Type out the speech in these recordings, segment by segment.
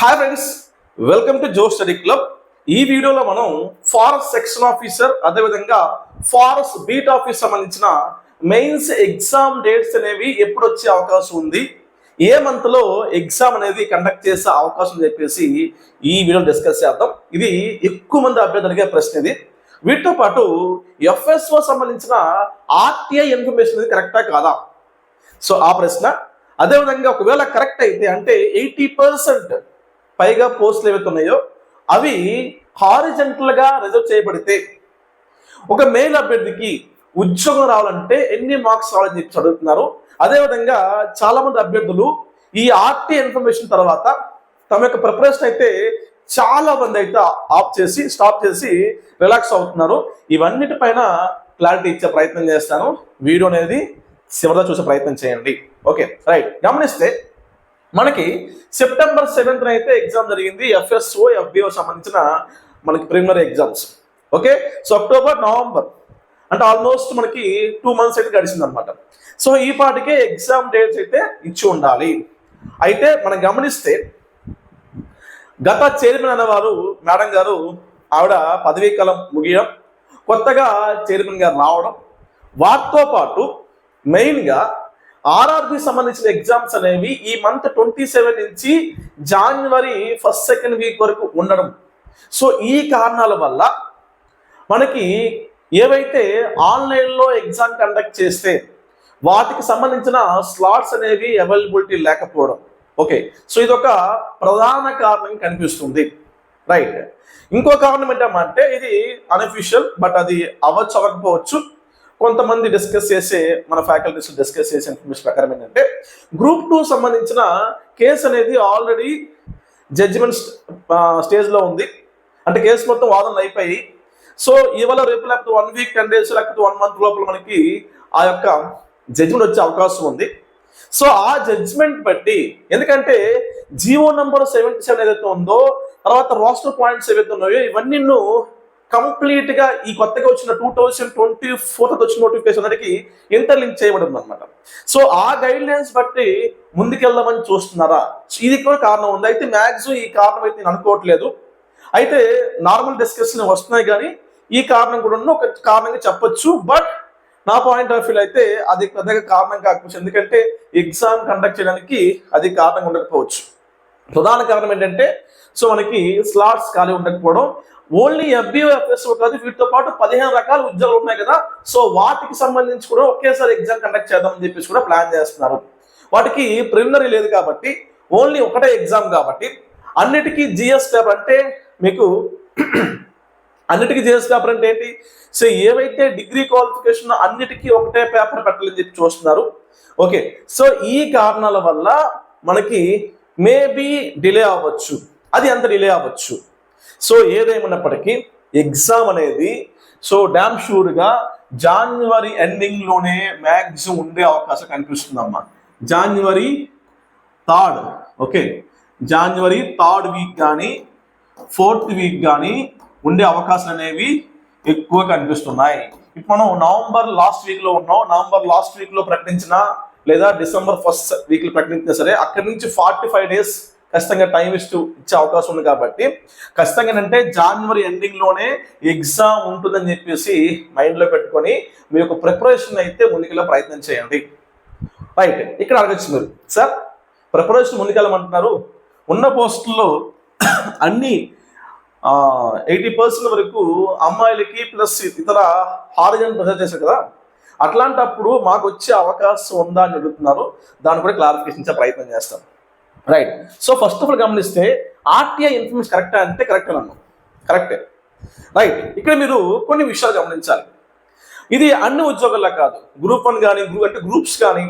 Hi friends welcome to Jo study club ఈ వీడియోలో మనం ఫారెస్ట్ సెక్షన్ ఆఫీసర్ అదేవిధంగా ఫారెస్ట్ బీట్ ఆఫీస్ సంబంధించిన మెయిన్స్ ఎగ్జామ్ డేట్స్ అనేవి ఎప్పుడు వచ్చే అవకాశం ఉంది? ఏ మంత్లో ఎగ్జామ్ అనేది కండక్ట్ చేసే అవకాశం అని చెప్పేసి ఈ వీడియో డిస్కస్ చేద్దాం. ఇది ఎక్కువ మంది అభ్యర్థులు అడిగే ప్రశ్న ఇది. వీటితో పాటు ఎఫ్ఎస్ఓ సంబంధించిన ఆర్టీఐ ఇన్ఫర్మేషన్ అనేది కరెక్టా కాదా? సో ఆ ప్రశ్న. అదేవిధంగా ఒకవేళ కరెక్ట్ అయితే అంటే ఎయిటీ పర్సెంట్ పైగా పోస్టులు ఏవైతే ఉన్నాయో అవి హారిజెంటల్గా రిజర్వ్ చేయబడితే ఒక మెయిల్ అభ్యర్థికి ఉద్యోగం రావాలంటే ఎన్ని మార్క్స్ రావాలని చెప్పి చదువుతున్నారు. అదేవిధంగా చాలామంది అభ్యర్థులు ఈ ఆర్టీ ఇన్ఫర్మేషన్ తర్వాత తమ యొక్క ప్రిపరేషన్ అయితే చాలా మంది అయితే ఆఫ్ చేసి స్టాప్ చేసి రిలాక్స్ అవుతున్నారు. ఇవన్నిటిపైన క్లారిటీ ఇచ్చే ప్రయత్నం చేస్తాను. వీడియో అనేది చివరిగా చూసే ప్రయత్నం చేయండి. Okay right. గమనిస్తే మనకి సెప్టెంబర్ సెవెంత్ అయితే ఎగ్జామ్ జరిగింది ఎఫ్ఎస్ఓ ఎఫ్బిఓ సంబంధించిన మనకి preliminary exams. Okay? So October November. అంటే ఆల్మోస్ట్ మనకి టూ మంత్స్ అయితే గడిచింది అనమాట సో ఈ పాటికే ఎగ్జామ్ డేట్స్ అయితే ఇచ్చి ఉండాలి. అయితే మనం గమనిస్తే గత చైర్మన్ అనేవారు మేడం గారు ఆవిడ పదవీ కాలం ముగియడం కొత్తగా చైర్మన్ గారు రావడం వాటితో పాటు మెయిన్గా ఆర్ఆర్బి సంబంధించిన ఎగ్జామ్స్ అనేవి ఈ మంత్ ట్వంటీ సెవెన్ నుంచి జనవరి ఫస్ట్ సెకండ్ వీక్ వరకు ఉండడం. సో ఈ కారణాల వల్ల మనకి ఏవైతే ఆన్లైన్లో ఎగ్జామ్ కండక్ట్ చేస్తే వాటికి సంబంధించిన స్లాట్స్ అనేవి అవైలబిలిటీ లేకపోవడం. ఓకే సో ఇది ఒక ప్రధాన కారణం కనిపిస్తుంది. రైట్ ఇంకో కారణం ఏంటంటే ఇది అన్అఫిషియల్ బట్ అది అవ్వచ్చు అవ్వకపోవచ్చు. కొంతమంది డిస్కస్ చేసే మన ఫ్యాకల్టీస్ డిస్కస్ చేసే ఇన్ఫర్మేషన్ ప్రకారం ఏంటంటే గ్రూప్ టూ సంబంధించిన కేసు అనేది ఆల్రెడీ జడ్జిమెంట్ స్టేజ్లో ఉంది. అంటే కేసు మొత్తం వాదనలు అయిపోయి సో ఇవాళ రేపు లేకపోతే వన్ వీక్ టెన్ డేస్ లేకపోతే వన్ మంత్ లోపల మనకి ఆ యొక్క జడ్జిమెంట్ వచ్చే అవకాశం ఉంది. సో ఆ జడ్జిమెంట్ బట్టి ఎందుకంటే జియో నంబర్ సెవెంటీ సెవెన్ ఏదైతే ఉందో తర్వాత రోస్టర్ పాయింట్స్ ఏవైతే ఉన్నాయో ఇవన్నీ కంప్లీట్గా ఈ కొత్తగా వచ్చిన టూ థౌజండ్ ట్వంటీ ఫోర్త్ వచ్చిన నోటిఫికేషన్ అనేది ఇంటర్లింక్ చేయబడింది అనమాట సో ఆ గైడ్ లైన్స్ బట్టి ముందుకెళ్దామని చూస్తున్నారా? ఇది కూడా కారణం ఉంది. అయితే మ్యాక్సిమం ఈ కారణం అయితే నేను అనుకోవట్లేదు. అయితే నార్మల్ డిస్కషన్ వస్తున్నాయి కానీ ఈ కారణం కూడా ఉన్న ఒక కారణంగా చెప్పొచ్చు. బట్ నా పాయింట్ ఆఫ్ వ్యూ అయితే అది పెద్దగా కారణం కాకపోవచ్చు. ఎందుకంటే ఎగ్జామ్ కండక్ట్ చేయడానికి అది కారణంగా ఉండకపోవచ్చు. ప్రధాన కారణం ఏంటంటే సో మనకి స్లాట్స్ ఖాళీ ఉండకపోవడం ఓన్లీ ఎఫ్బిఓ ఉంటుంది కాదు వీటితో పాటు పదిహేను రకాల ఉద్యోగాలు ఉన్నాయి కదా. సో వాటికి సంబంధించి కూడా ఒకేసారి ఎగ్జామ్ కండక్ట్ చేద్దామని చెప్పేసి కూడా ప్లాన్ చేస్తున్నారు. వాటికి ప్రిలిమినరీ లేదు కాబట్టి ఓన్లీ ఒకటే ఎగ్జామ్ కాబట్టి అన్నిటికీ జిఎస్ పేపర్ అంటే మీకు అన్నిటికీ జిఎస్ పేపర్ అంటే ఏంటి? సో ఏవైతే డిగ్రీ క్వాలిఫికేషన్ అన్నిటికీ ఒకటే పేపర్ పెట్టాలని చెప్పి చూస్తున్నారు. ఓకే సో ఈ కారణాల వల్ల మనకి మేబీ డిలే అవ్వచ్చు. అది ఎంత డిలే అవ్వచ్చు? సో ఏదేమన్నప్పటికీ ఎగ్జామ్ అనేది సో డ్యామ్ షూర్గా జాన్వరి ఎండింగ్లోనే మ్యాక్సిమం ఉండే అవకాశం కనిపిస్తుందమ్మా. January third okay January third week కానీ ఫోర్త్ వీక్ కానీ ఉండే అవకాశాలు అనేవి ఎక్కువ కనిపిస్తున్నాయి. ఇప్పుడు మనం నవంబర్ లాస్ట్ వీక్లో ఉన్నాం. నవంబర్ లాస్ట్ వీక్లో ప్రకటించిన లేదా డిసెంబర్ ఫస్ట్ వీక్లో ప్రకటించినా సరే అక్కడి నుంచి ఫార్టీ ఫైవ్ డేస్ ఖచ్చితంగా టైం ఇస్తూ ఇచ్చే అవకాశం ఉంది కాబట్టి. ఖచ్చితంగా అంటే జనవరి ఎండింగ్లోనే ఎగ్జామ్ ఉంటుందని చెప్పేసి మైండ్లో పెట్టుకొని మీ యొక్క ప్రిపరేషన్ అయితే ముందుకెళ్ళే ప్రయత్నం చేయండి. రైట్ ఇక్కడ అడగచ్చు మీరు. సార్ ప్రిపరేషన్ ముందుకెళ్ళమంటున్నారు. ఉన్న పోస్టుల్లో అన్ని ఎయిటీ పర్సెంట్ వరకు అమ్మాయిలకి ప్లస్ ఇతర హారిజన్ ప్రెజర్ చేశారు కదా. అట్లాంటప్పుడు మాకు వచ్చే అవకాశం ఉందా అని అడుగుతున్నారు. దాన్ని కూడా క్లారిఫికేషన్ ఇచ్చే ప్రయత్నం చేస్తాను right so first of all గమనిస్తే ఆర్టీఐ ఇన్ఫర్మేషన్ కరెక్టా అంటే కరెక్ట్ అన్నాను కరెక్టే రైట్ ఇక్కడ మీరు కొన్ని విషయాలు గమనించాలి. ఇది అన్ని ఉద్యోగాల్లో కాదు. గ్రూప్ వన్ కానీ గ్రూప్ అంటే గ్రూప్స్ కానీ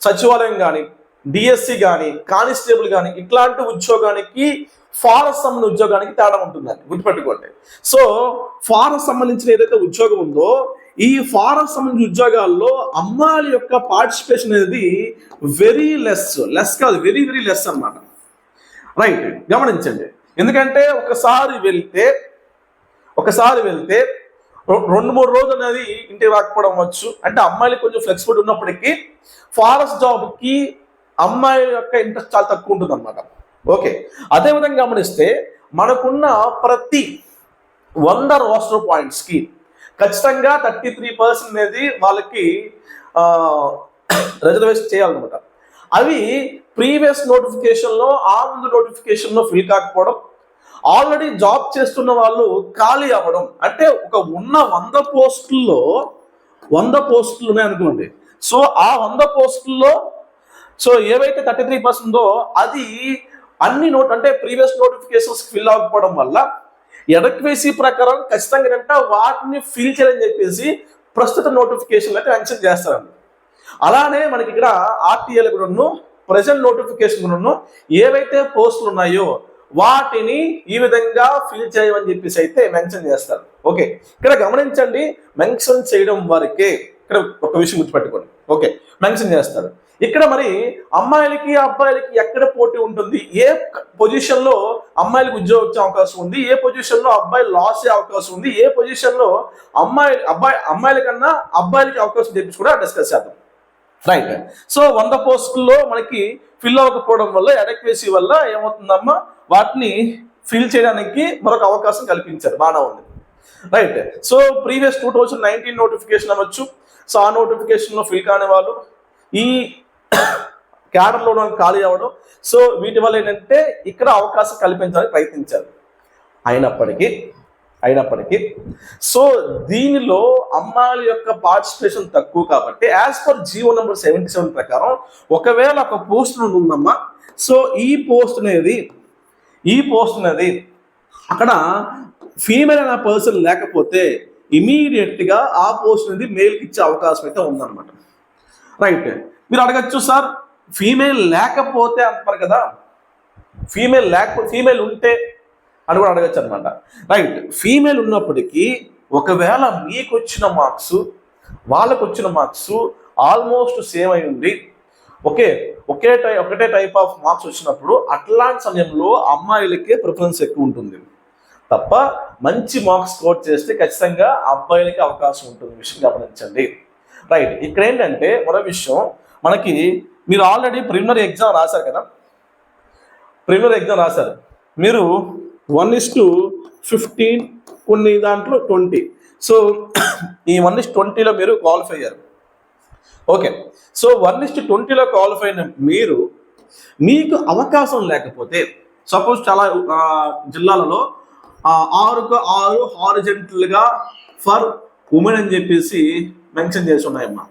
సచివాలయం కానీ డిఎస్సి కానీ కానిస్టేబుల్ కానీ ఇట్లాంటి ఉద్యోగానికి ఫారెస్ట్ సంబంధించిన ఉద్యోగానికి తేడా ఉంటుందండి. గుర్తుపెట్టుకోండి. సో ఫారెస్ట్ సంబంధించిన ఏదైతే ఉద్యోగం ఉందో ఈ ఫారెస్ట్ సంబంధించిన ఉద్యోగాల్లో అమ్మాయిల యొక్క పార్టిసిపేషన్ అనేది వెరీ లెస్ లెస్ కాదు వెరీ వెరీ లెస్ అన్నమాట. రైట్ గమనించండి. ఎందుకంటే ఒకసారి వెళ్తే ఒకసారి వెళ్తే రెండు మూడు రోజులు అనేది ఇంటికి రాకపోవడం వచ్చు. అంటే అమ్మాయిలు కొంచెం ఫ్లెక్సిబిలిటీ ఉన్నప్పటికీ ఫారెస్ట్ జాబ్కి అమ్మాయిల యొక్క ఇంట్రెస్ట్ చాలా తక్కువ ఉంటుంది అనమాట ఓకే అదేవిధంగా గమనిస్తే మనకున్న ప్రతి వంద రోస్టర్ పాయింట్స్కి ఖచ్చితంగా థర్టీ త్రీ పర్సెంట్ అనేది వాళ్ళకి రిజర్వేషన్ చేయాలన్నమాట. అవి ప్రీవియస్ నోటిఫికేషన్లో ఆ ముందు నోటిఫికేషన్లో ఫిల్ కాకపోవడం ఆల్రెడీ జాబ్ చేస్తున్న వాళ్ళు ఖాళీ అవ్వడం. అంటే ఒక ఉన్న వంద పోస్టుల్లో వంద పోస్టులు ఉన్నాయి అనుకోండి. సో ఆ వంద పోస్టుల్లో సో ఏవైతే థర్టీ త్రీ పర్సెంట్ ఉందో అది అన్ని నోట్ అంటే ప్రీవియస్ నోటిఫికేషన్స్ ఫిల్ అవ్వకపోవడం వల్ల ఎడక్వేసీ ప్రకారం ఖచ్చితంగా ఏంటంటే వాటిని ఫిల్ చేయాలని చెప్పేసి ప్రస్తుత నోటిఫికేషన్ అయితే మెన్షన్ చేస్తారండి. అలానే మనకి ఇక్కడ ఆర్టీఎల్ కూడా ప్రజెంట్ నోటిఫికేషన్ కూడా ఏవైతే పోస్టులు ఉన్నాయో వాటిని ఈ విధంగా ఫిల్ చేయమని చెప్పేసి అయితే మెన్షన్ చేస్తారు. ఓకే ఇక్కడ గమనించండి మెన్షన్ చేయడం వరకే ఇక్కడ ఒక విషయం గుర్తుపెట్టుకోండి. ఓకే మెన్షన్ చేస్తారు ఇక్కడ మరి అమ్మాయిలకి అబ్బాయిలకి ఎక్కడ పోటీ ఉంటుంది? ఏ పొజిషన్లో అమ్మాయిలకు ఉద్యోగం వచ్చే అవకాశం ఉంది? ఏ పొజిషన్లో అబ్బాయి లాస్ అయ్యే అవకాశం ఉంది? ఏ పొజిషన్లో అమ్మాయి అబ్బాయి అమ్మాయిల కన్నా అబ్బాయిలకి అవకాశం తెప్పించి కూడా డిస్కస్ చేద్దాం. రైట్ సో వంద పోస్టుల్లో మనకి ఫిల్ అవ్వకపోవడం వల్ల ఎడక్వేసీ వల్ల ఏమవుతుందమ్మా? వాటిని ఫిల్ చేయడానికి మరొక అవకాశం కల్పించారు. బాగా ఉంది. Right so previous two thousand nineteen notification అవ్వచ్చు. సో ఆ నోటిఫికేషన్లో ఫిల్ కాని వాళ్ళు ఈ క్యాడర్లో ఖాళీ అవ్వడం. సో వీటి వల్ల ఏంటంటే ఇక్కడ అవకాశం కల్పించడానికి ప్రయత్నించారు. అయినప్పటికీ అయినప్పటికీ. సో దీనిలో అమ్మాయిల యొక్క పార్టిసిపేషన్ తక్కువ కాబట్టి as per GO number seventy seven ప్రకారం ఒకవేళ ఒక పోస్ట్ ఉందమ్మా సో ఈ పోస్ట్ అనేది ఈ పోస్ట్ అనేది అక్కడ ఫీమేల్ అనే పర్సన్ లేకపోతే ఇమీడియట్గా ఆ పోస్ట్ అనేది మేల్కి ఇచ్చే అవకాశం అయితే ఉందన్నమాట. రైట్ మీరు అడగచ్చు సార్ ఫీమేల్ లేకపోతే అంటారు కదా ఫీమేల్ లేకపోతే ఫీమేల్ ఉంటే అని కూడా అడగచ్చు అనమాట రైట్ ఫీమేల్ ఉన్నప్పటికీ ఒకవేళ మీకు వచ్చిన మార్క్స్ వాళ్ళకు వచ్చిన మార్క్స్ ఆల్మోస్ట్ సేమ్ అయి ఉంది ఓకే ఒకే టై ఒకటే టైప్ ఆఫ్ మార్క్స్ వచ్చినప్పుడు అట్లాంటి సమయంలో అమ్మాయిలకే ప్రిఫరెన్స్ ఎక్కువ ఉంటుంది. తప్ప మంచి మార్క్స్ స్కోర్ చేస్తే ఖచ్చితంగా అబ్బాయిలకి అవకాశం ఉంటుంది విషయం గమనించండి. రైట్ ఇక్కడ ఏంటంటే మరో విషయం మనకి మీరు ఆల్రెడీ ప్రిలిమినరీ ఎగ్జామ్ రాశారు కదా? ప్రిలిమినరీ ఎగ్జామ్ రాశారు. మీరు వన్ ఇస్ టు ఫిఫ్టీన్ కొన్ని దాంట్లో ట్వంటీ సో ఈ వన్ ఇస్ ట్వంటీలో మీరు క్వాలిఫై అయ్యారు. Okay so one is to ట్వంటీలో క్వాలిఫై అయిన మీరు మీకు అవకాశం లేకపోతే సపోజ్ చాలా జిల్లాలలో ఆరుకు ఆరు హారిజెంటల్గా ఫర్ ఉమెన్ అని చెప్పేసి మెన్షన్ చేసి ఉన్నాయమ్మా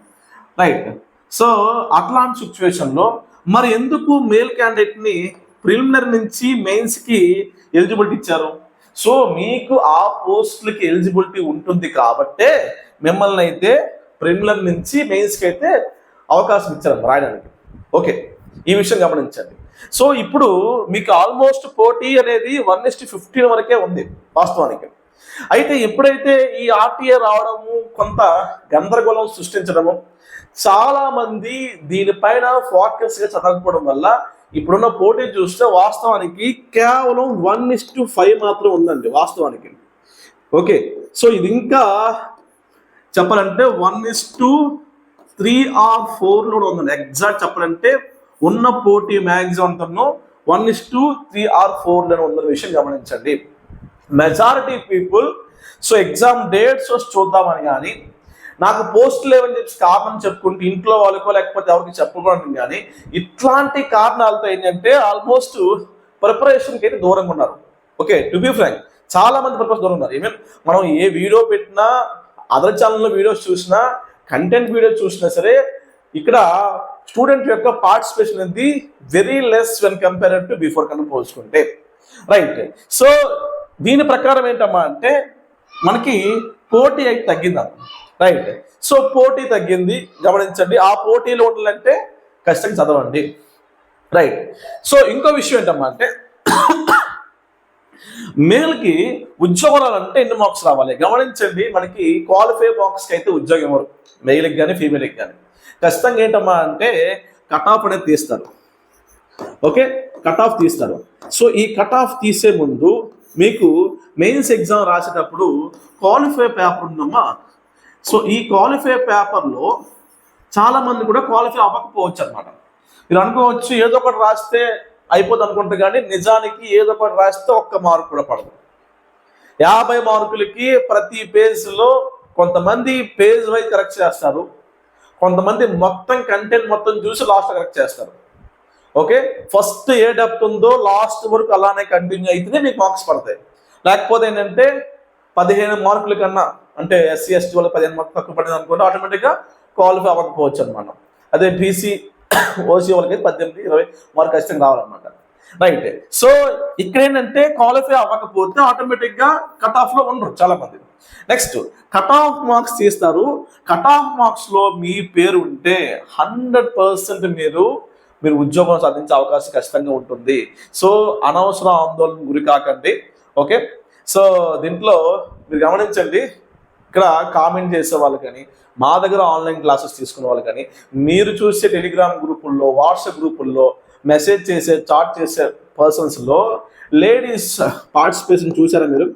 రైట్. సో అట్లాంటి సిచ్యువేషన్లో మరి ఎందుకు మేల్ క్యాండిడేట్ని ప్రిలిమినరీ నుంచి మెయిన్స్కి ఎలిజిబిలిటీ ఇచ్చారు? సో మీకు ఆ పోస్టులకి ఎలిజిబిలిటీ ఉంటుంది కాబట్టే మిమ్మల్ని అయితే ప్రిలిమినరీ నుంచి మెయిన్స్కి అయితే అవకాశం ఇచ్చారు రాయడానికి. ఓకే. ఈ విషయం గమనించండి. సో ఇప్పుడు మీకు ఆల్మోస్ట్ పోటీ అనేది వన్ ఇస్ట్ ఫిఫ్టీన్ వరకే ఉంది వాస్తవానికి. అయితే ఎప్పుడైతే ఈ ఆర్టీఏ రావడము కొంత గందరగోళం సృష్టించడము చాలా మంది దీనిపైన ఫోకస్గా చదవకపోవడం వల్ల ఇప్పుడున్న పోటీ చూస్తే వాస్తవానికి కేవలం వన్ ఇస్ టు ఫైవ్ మాత్రం ఉందండి వాస్తవానికి. ఓకే సో ఇది ఇంకా చెప్పాలంటే one is to three or ఫోర్లో ఉందండి. ఎగ్జాక్ట్ చెప్పాలంటే ఉన్న పోటీ maximum one is two three or ఫోర్లో ఉందన్న విషయం గమనించండి. Majority people so exam dates చూద్దామని కానీ నాకు పోస్ట్ లేవని చెప్పి కారణం చెప్పుకుంటే ఇంట్లో వాళ్ళకో లేకపోతే ఎవరికి చెప్పుకోవడం కానీ ఇట్లాంటి కారణాలతో ఏంటంటే ఆల్మోస్ట్ ప్రిపరేషన్కి అయితే దూరంగా ఉన్నారు. ఓకే టు బి ఫ్రాంక్ చాలా మంది ప్రిపరేషన్ దూరంగా ఉన్నారు. ఈవెన్ మనం ఏ వీడియో పెట్టినా అదర్ ఛానల్లో వీడియోస్ చూసినా కంటెంట్ వీడియో చూసినా సరే ఇక్కడ స్టూడెంట్ యొక్క పార్టిసిపేషన్ అనేది very less when compare to before కన్నా పోల్చుకుంటే. రైట్ సో దీని ప్రకారం ఏంటమ్మా అంటే మనకి పోటీ అయితే తగ్గిందా? రైట్ సో పోటీ తగ్గింది. గమనించండి ఆ పోటీలో ఉండాలంటే ఖచ్చితంగా చదవండి. రైట్ సో ఇంకో విషయం ఏంటమ్మా అంటే మేల్కి ఉద్యోగాలు అంటే ఎన్ని మార్క్స్ రావాలి? గమనించండి మనకి క్వాలిఫై మార్క్స్కి అయితే ఉద్యోగం ఇవ్వరు మెయిల్కి కానీ ఫీమేల్కి కానీ ఖచ్చితంగా ఏంటమ్మా అంటే కట్ ఆఫ్ అనేది తీస్తారు. ఓకే కట్ ఆఫ్ తీస్తారు. సో ఈ కట్ ఆఫ్ తీసే ముందు మీకు మెయిన్స్ ఎగ్జామ్ రాసేటప్పుడు క్వాలిఫై పేపర్ ఉందమ్మా. సో ఈ క్వాలిఫై పేపర్లో చాలామంది కూడా క్వాలిఫై అవ్వకపోవచ్చు అనమాట మీరు అనుకోవచ్చు ఏదో ఒకటి రాస్తే అయిపోదు అనుకుంటారు కానీ నిజానికి ఏదో ఒకటి రాస్తే ఒక్క మార్కు కూడా పడదు. యాభై మార్కులకి ప్రతి పేజ్లో కొంతమంది పేజ్ వైజ్ కరెక్ట్ చేస్తారు. కొంతమంది మొత్తం కంటెంట్ మొత్తం చూసి లాస్ట్ కరెక్ట్ చేస్తారు. ఓకే ఫస్ట్ ఏ డెప్త్ ఉందో లాస్ట్ వరకు అలానే కంటిన్యూ అయితేనే మీకు మార్క్స్ పడతాయి. లేకపోతే ఏంటంటే పదిహేను మార్కుల కన్నా అంటే ఎస్సీ ఎస్టీ వాళ్ళకి పదిహేను మార్కులు తక్కువ పడింది అనుకుంటే ఆటోమేటిక్గా క్వాలిఫై అవ్వకపోవచ్చు అనమాట అదే బీసీ ఓసీ వాళ్ళకి పద్దెనిమిది ఇరవై మార్కు ఖచ్చితంగా రావాలన్నమాట. రైట్ సో ఇక్కడ ఏంటంటే క్వాలిఫై అవ్వకపోతే ఆటోమేటిక్గా కట్ ఆఫ్లో ఉండరు చాలా మంది నెక్స్ట్ కట్ ఆఫ్ మార్క్స్ తీస్తారు. కట్ ఆఫ్ మార్క్స్లో మీ పేరు ఉంటే హండ్రెడ్ పర్సెంట్ మీరు మీరు ఉద్యోగం సాధించే అవకాశం ఖచ్చితంగా ఉంటుంది. సో అనవసర ఆందోళన గురి కాకండి. ఓకే సో దీంట్లో మీరు గమనించండి. ఇక్కడ కామెంట్ చేసే వాళ్ళు కానీ మా దగ్గర ఆన్లైన్ క్లాసెస్ తీసుకునే వాళ్ళు కానీ మీరు చూసే టెలిగ్రామ్ గ్రూపుల్లో వాట్సాప్ గ్రూపుల్లో మెసేజ్ చేసే చాట్ చేసే పర్సన్స్లో లేడీస్ పార్టిసిపేషన్ చూసారా మీరు?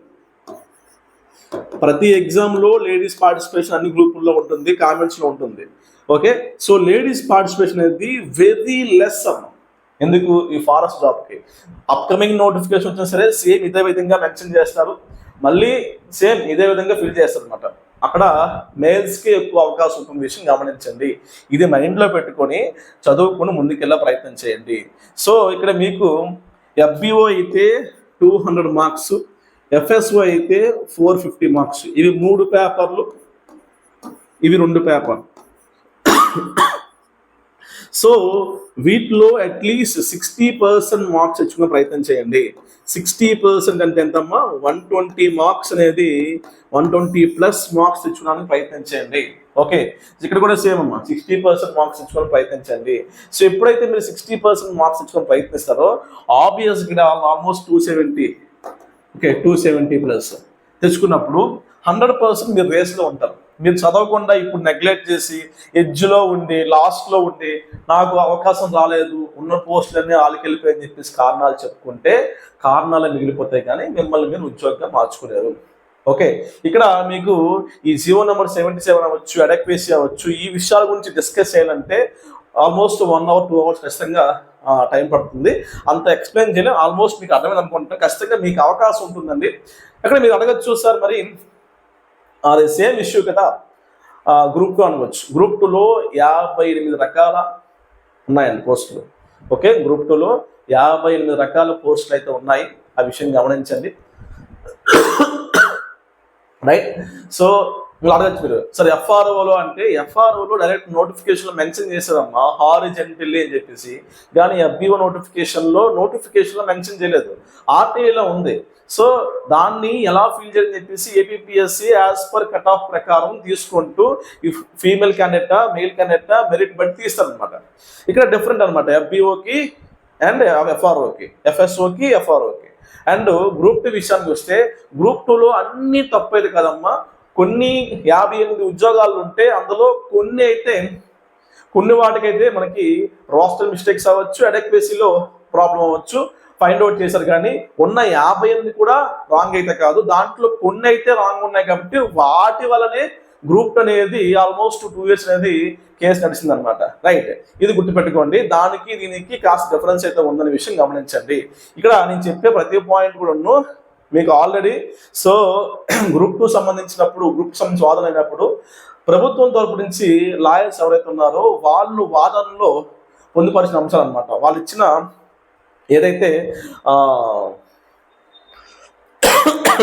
ప్రతి ఎగ్జామ్లో లేడీస్ పార్టిసిపేషన్ అన్ని గ్రూపుల్లో ఉంటుంది కామెంట్స్లో ఉంటుంది. ఓకే సో లేడీస్ పార్టిసిపేషన్ అనేది వెరీ లెస్ ఎందుకు? ఈ ఫారెస్ట్ జాబ్కి అప్కమింగ్ నోటిఫికేషన్ వచ్చినా సరే సేమ్ ఇదే విధంగా మెన్షన్ చేస్తారు. మళ్ళీ సేమ్ ఇదే విధంగా ఫిల్ చేస్తారు అనమాట అక్కడ మేల్స్కి ఎక్కువ అవకాశం ఉంటుంది విషయం గమనించండి. ఇది మైండ్లో పెట్టుకొని చదువుకుని ముందుకెళ్ళే ప్రయత్నం చేయండి. సో ఇక్కడ మీకు ఎఫ్బిఓ అయితే టూ హండ్రెడ్ మార్క్స్ ఎఫ్ఎస్ఓ అయితే ఫోర్ ఫిఫ్టీ మార్క్స్ ఇవి మూడు పేపర్లు ఇవి రెండు పేపర్ సో వీటిలో at least sixty percent marks తెచ్చుకునే ప్రయత్నం చేయండి. సిక్స్టీ పర్సెంట్ అంటే ఎంతమ్మా? వన్ ట్వంటీ మార్క్స్ అనేది వన్ ట్వంటీ ప్లస్ మార్క్స్ తెచ్చుకోవడానికి ప్రయత్నం చేయండి. ఓకే ఇక్కడ కూడా సేమ్ అమ్మా. సిక్స్టీ పర్సెంట్ మార్క్స్ తెచ్చుకోవడానికి ప్రయత్నించండి సో ఎప్పుడైతే మీరు సిక్స్టీ పర్సెంట్ మార్క్స్ తెచ్చుకొని ప్రయత్నిస్తారో obvious almost two seventy okay two seventy plus తెచ్చుకున్నప్పుడు హండ్రెడ్ పర్సెంట్ మీరు రేస్లో ఉంటారు. మీరు చదవకుండా ఇప్పుడు నెగ్లెక్ట్ చేసి ఎడ్జ్లో ఉండి లాస్ట్లో ఉండి నాకు అవకాశం రాలేదు ఉన్న పోస్టులన్నీ వాళ్ళకి అని చెప్పేసి కారణాలు చెప్పుకుంటే కారణాలు మిగిలిపోతాయి కానీ మిమ్మల్ని మీరు ఉద్యోగంగా మార్చుకునేరు. ఓకే? ఇక్కడ మీకు ఈ జీవో నెంబర్ సెవెంటీ సెవెన్ అవ్వచ్చు అడక్వేసీ అవ్వచ్చు ఈ విషయాల గురించి డిస్కస్ చేయాలంటే almost one hour two hours ఖచ్చితంగా టైం పడుతుంది. అంత ఎక్స్ప్లెయిన్ చేయలేదు ఆల్మోస్ట్ మీకు అర్థమైంది అనుకుంటున్నాను ఖచ్చితంగా మీకు అవకాశం ఉంటుందండి. అక్కడ మీరు అడగచ్చు సార్ మరి? అది సేమ్ ఇష్యూ కదా. గ్రూప్ టూ అనవచ్చు. గ్రూప్ టూలో యాభై ఎనిమిది రకాల ఉన్నాయండి పోస్టులు. ఓకే? గ్రూప్ టూలో యాభై ఎనిమిది రకాల పోస్టులు అయితే ఉన్నాయి. ఆ విషయం గమనించండి. రైట్ సో అడగచ్చు మీరు. సరే ఎఫ్ఆర్ఓలో అంటే ఎఫ్ఆర్ఓలో డైరెక్ట్ నోటిఫికేషన్లో మెన్షన్ చేసేదమ్మా. హారిజెంటల్లీ అని చెప్పేసి. కానీ ఎఫ్బిఓ నోటిఫికేషన్లో నోటిఫికేషన్లో మెన్షన్ చేయలేదు. ఆర్టీఐలో ఉంది. సో దాన్ని ఎలా ఫీల్ చేయాలని చెప్పేసి APSC as per cut off ప్రకారం తీసుకుంటూ ఈ ఫీమేల్ క్యాండిడేటా మెయిల్ క్యాండిడేటా మెరిట్ బట్టి తీస్తారనమాట ఇక్కడ డిఫరెంట్ అనమాట ఎఫ్బిఓకి అండ్ ఎఫ్ఆర్ఓకి ఎఫ్ఎస్ఓకి ఎఫ్ఆర్ఓకి అండ్ గ్రూప్ టూ విషయానికి వస్తే గ్రూప్ టూలో అన్ని తప్పేది కదమ్మా. కొన్ని యాభై ఎనిమిది ఉద్యోగాలు ఉంటే అందులో కొన్ని అయితే కొన్ని వాటికైతే మనకి రోస్టర్ మిస్టేక్స్ అవ్వచ్చు అడెక్వేసీలో ప్రాబ్లం అవ్వచ్చు. ఫైండ్ అవుట్ చేశారు కానీ ఉన్న యాభై ఎనిమిది కూడా రాంగ్ అయితే కాదు. దాంట్లో కొన్ని అయితే రాంగ్ ఉన్నాయి కాబట్టి వాటి వల్లనే గ్రూప్ అనేది ఆల్మోస్ట్ టూ ఇయర్స్ అనేది కేసు నడిచింది అనమాట రైట్ ఇది గుర్తుపెట్టుకోండి. దానికి దీనికి కాస్త డిఫరెన్స్ అయితే ఉందనే విషయం గమనించండి. ఇక్కడ నేను చెప్పే ప్రతి పాయింట్ కూడా మీకు ఆల్రెడీ సో గ్రూప్ టూ సంబంధించినప్పుడు గ్రూప్ సంబంధించి వాదన అయినప్పుడు ప్రభుత్వం తరపు నుంచి లాయర్స్ ఎవరైతే ఉన్నారో వాళ్ళు వాదనలో పొందుపరిచిన అంశాలు అనమాట వాళ్ళు ఇచ్చిన ఏదైతే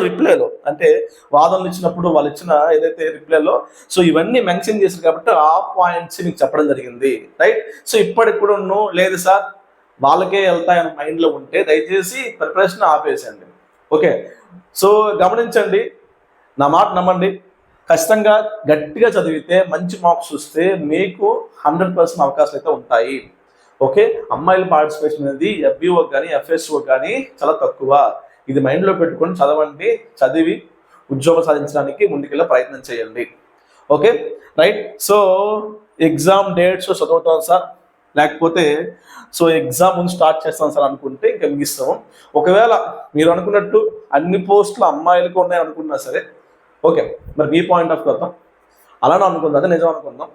రిప్లైలో అంటే వాదనలు ఇచ్చినప్పుడు వాళ్ళు ఇచ్చిన ఏదైతే రిప్లైలో సో ఇవన్నీ మెన్షన్ చేశారు కాబట్టి ఆ పాయింట్స్ మీకు చెప్పడం జరిగింది రైట్ సో ఇప్పటికి కూడా లేదు సార్ వాళ్ళకే వెళ్తాయని మైండ్లో ఉంటే దయచేసి ప్రిపరేషన్ ఆపేసండి ఓకే? సో గమనించండి నా మాట నమ్మండి ఖచ్చితంగా గట్టిగా చదివితే మంచి మార్క్స్ వస్తే మీకు హండ్రెడ్ పర్సెంట్ అవకాశాలు అయితే ఉంటాయి. ఓకే? అమ్మాయిల పార్టిసిపేషన్ అనేది ఎఫ్బిఓ కానీ ఎఫ్ఎస్ఓ కానీ చాలా తక్కువ. ఇది మైండ్లో పెట్టుకొని చదవండి చదివి ఉద్యోగం సాధించడానికి ముందుకెళ్ళే ప్రయత్నం చేయండి. Okay? Right? So exam dates చదువుతాం సార్. లేకపోతే సో ఎగ్జామ్ ముందు స్టార్ట్ చేస్తాం సార్ అనుకుంటే ఇంకా ముగిస్తాము. ఒకవేళ మీరు అనుకున్నట్టు అన్ని పోస్టులు అమ్మాయిలకు ఉన్నాయి అనుకున్నా సరే ఓకే. మరి మీ పాయింట్ ఆఫ్ వద్దాం అలానే అనుకుందాం అదే నిజం అనుకుందాం.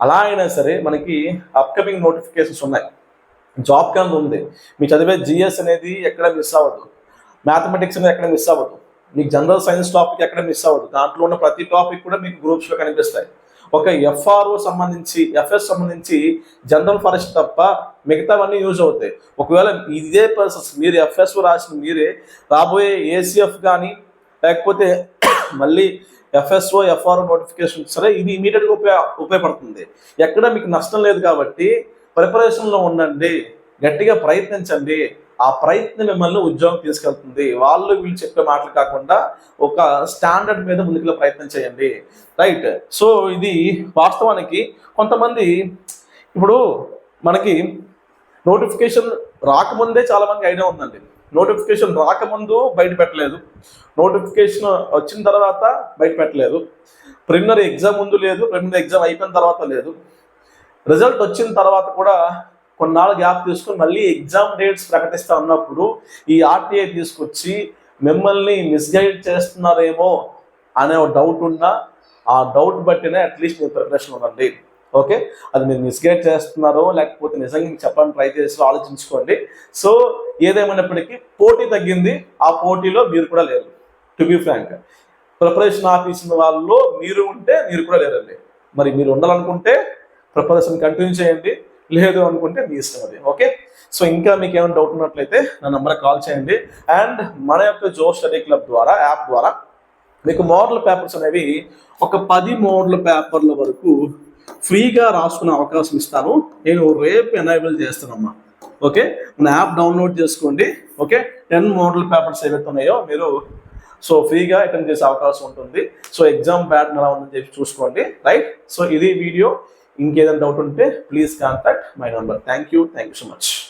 అలా అయినా సరే మనకి అప్కమింగ్ నోటిఫికేషన్స్ ఉన్నాయి. జాబ్ క్యాంప్ ఉంది. మీ చదివే జిఎస్ అనేది ఎక్కడ మిస్ అవ్వదు. మ్యాథమెటిక్స్ అనేది ఎక్కడ మిస్ అవ్వదు. మీకు జనరల్ సైన్స్ టాపిక్ ఎక్కడ మిస్ అవ్వదు. దాంట్లో ఉన్న ప్రతి టాపిక్ కూడా మీకు గ్రూప్స్లో కనిపిస్తాయి. ఒక ఎఫ్ఆర్ఓ సంబంధించి ఎఫ్ఎస్ సంబంధించి జనరల్ ఫారెస్ట్ తప్ప మిగతావన్నీ యూజ్ అవుతాయి. ఒకవేళ ఇదే పర్సన్స్ మీరు ఎఫ్ఎస్ రాసిన మీరే రాబోయే ఏసీఎఫ్ కానీ లేకపోతే మళ్ళీ ఎఫ్ఎస్ఓ ఎఫ్ఆర్ నోటిఫికేషన్ సరే ఇది ఇమీడియట్గా ఉపయోగ ఉపయోగపడుతుంది. ఎక్కడ మీకు నష్టం లేదు కాబట్టి ప్రిపరేషన్లో ఉండండి గట్టిగా ప్రయత్నించండి. ఆ ప్రయత్నం మిమ్మల్ని ఉద్యోగం తీసుకెళ్తుంది. వాళ్ళు వీళ్ళు చెప్పే మాటలు కాకుండా ఒక స్టాండర్డ్ మీద ముందుకు ప్రయత్నం చేయండి. రైట్ సో ఇది వాస్తవానికి కొంతమంది ఇప్పుడు మనకి నోటిఫికేషన్ రాకముందే చాలా మంది ఐడియా ఉందండి. నోటిఫికేషన్ రాకముందు బయట పెట్టలేదు. నోటిఫికేషన్ వచ్చిన తర్వాత బయట పెట్టలేదు. ప్రిలిమినరీ ఎగ్జామ్ ముందు లేదు ప్రిలిమినరీ ఎగ్జామ్ అయిపోయిన తర్వాత లేదు. రిజల్ట్ వచ్చిన తర్వాత కూడా కొన్నాళ్ళు గ్యాప్ తీసుకొని మళ్ళీ ఎగ్జామ్ డేట్స్ ప్రకటిస్తా ఉన్నప్పుడు ఈ ఆర్టీఐ తీసుకొచ్చి మిమ్మల్ని మిస్గైడ్ చేస్తున్నారేమో అనే ఒక డౌట్ ఉన్నా ఆ డౌట్ బట్టినే అట్లీస్ట్ మీ ప్రిపరేషన్ ఉండండి. ఓకే? అది మీరు మిస్గైడ్ చేస్తున్నారో లేకపోతే నిజంగా చెప్పాలని చెప్పడానికి ట్రై చేసి ఆలోచించుకోండి. సో ఏదేమైనప్పటికీ పోటీ తగ్గింది. ఆ పోటీలో మీరు కూడా లేరు. టు బి ఫ్రాంక్ ప్రిపరేషన్ ఆఫీసిన వాళ్ళలో మీరు ఉంటే మీరు కూడా లేరండి. మరి మీరు ఉండాలనుకుంటే ప్రిపరేషన్ కంటిన్యూ చేయండి. లేదు అనుకుంటే మీ ఇష్టం అది. ఓకే? సో ఇంకా మీకు ఏమైనా డౌట్ ఉన్నట్లయితే నా నెంబర్కి కాల్ చేయండి. అండ్ మన యొక్క జో స్టడీ క్లబ్ ద్వారా యాప్ ద్వారా మీకు మోడల్ పేపర్స్ అనేవి ఒక పది మోడల్ పేపర్ల వరకు ఫ్రీగా రాసుకునే అవకాశం ఇస్తాను నేను రేపు ఎనేబుల్ చేస్తానమ్మా. ఓకే? మన యాప్ డౌన్లోడ్ చేసుకోండి. ఓకే? టెన్ మోడల్ పేపర్స్ ఏవైతే ఉన్నాయో మీరు సో ఫ్రీగా అటెండ్ చేసే అవకాశం ఉంటుంది. సో ఎగ్జామ్ ప్యాటర్న్ ఎలా ఉందని చెప్పి చూసుకోండి. రైట్? సో ఇది వీడియో. ఇంకేదైనా డౌట్ ఉంటే please contact my number. Thank you thank you so much.